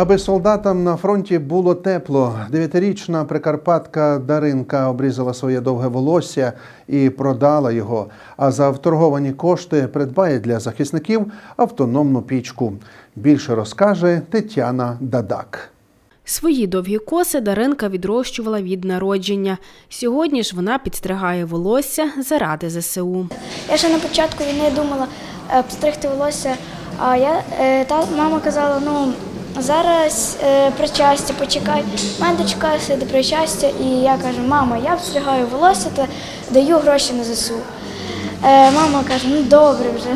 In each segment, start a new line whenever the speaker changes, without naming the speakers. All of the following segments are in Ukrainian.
Аби солдатам на фронті було тепло, дев'ятирічна прикарпатка Даринка обрізала своє довге волосся і продала його. А за вторговані кошти придбає для захисників автономну пічку. Більше розкаже Тетяна Дадак.
Свої довгі коси Даринка відрощувала від народження. Сьогодні ж вона підстригає волосся заради ЗСУ.
Я ще на початку війни думала е, обстригти волосся, а я е, та мама казала, ну зараз е, причастя, почекай. Мене дочка сидить причастя, і я кажу, мама, я обстригаю волосся та даю гроші на ЗСУ. Е, мама каже, ну добре вже.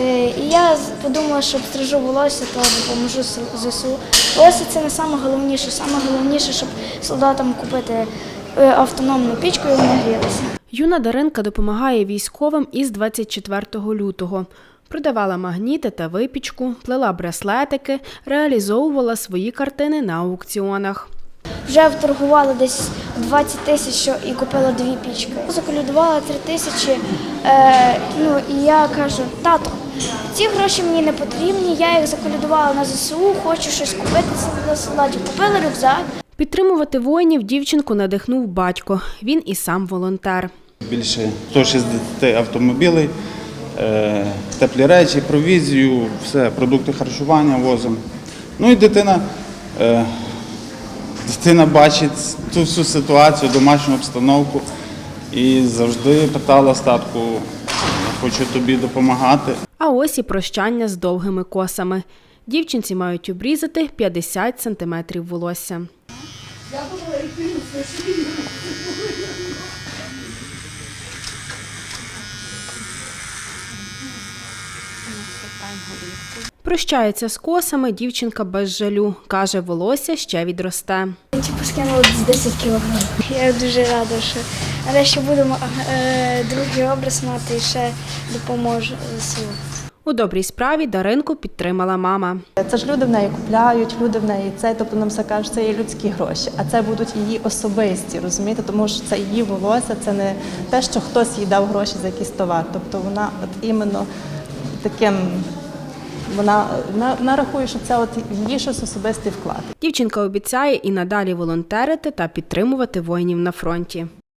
Е, і я подумала, що обстрижу волосся, то допоможу ЗСУ. Волосся це не найголовніше. Саме головніше, щоб солдатам купити е, автономну пічку і вони грілися.
Юна Даринка допомагає військовим із 24 лютого. Продавала магніти та випічку, плела браслетики, реалізовувала свої картини на аукціонах.
Вже вторгувала десь 20 тисяч і купила дві пічки. Заколюдувала 3 тисячі. Е, ну і я кажу, тато, ці гроші мені не потрібні. Я їх заколюдувала на ЗСУ, хочу щось купити для солдатів. Купила рюкзак.
Підтримувати воїнів дівчинку надихнув батько. Він і сам волонтер.
більше 160 автомобілей, е, теплі речі, провізію, все, продукти харчування возимо. Ну і дитина, е, дитина бачить ту всю ситуацію, домашню обстановку і завжди питала статку, хочу тобі допомагати.
А ось і прощання з довгими косами. Дівчинці мають обрізати 50 сантиметрів волосся. Прощається з косами дівчинка без жалю. Каже, волосся ще відросте.
Типу скинула з 10 кілограмів. Я дуже рада, що але ще будемо е, другий образ мати і ще допоможе ЗСУ.
У добрій справі Даринку підтримала мама.
Це ж люди в неї купляють, люди в неї це, тобто нам все кажуть, це є людські гроші, а це будуть її особисті, розумієте, тому що це її волосся, це не те, що хтось їй дав гроші за якийсь товар. Тобто вона от іменно таким, вона, вона, вона рахує, що це от її щось особистий вклад.
Дівчинка обіцяє і надалі волонтерити та підтримувати воїнів на фронті.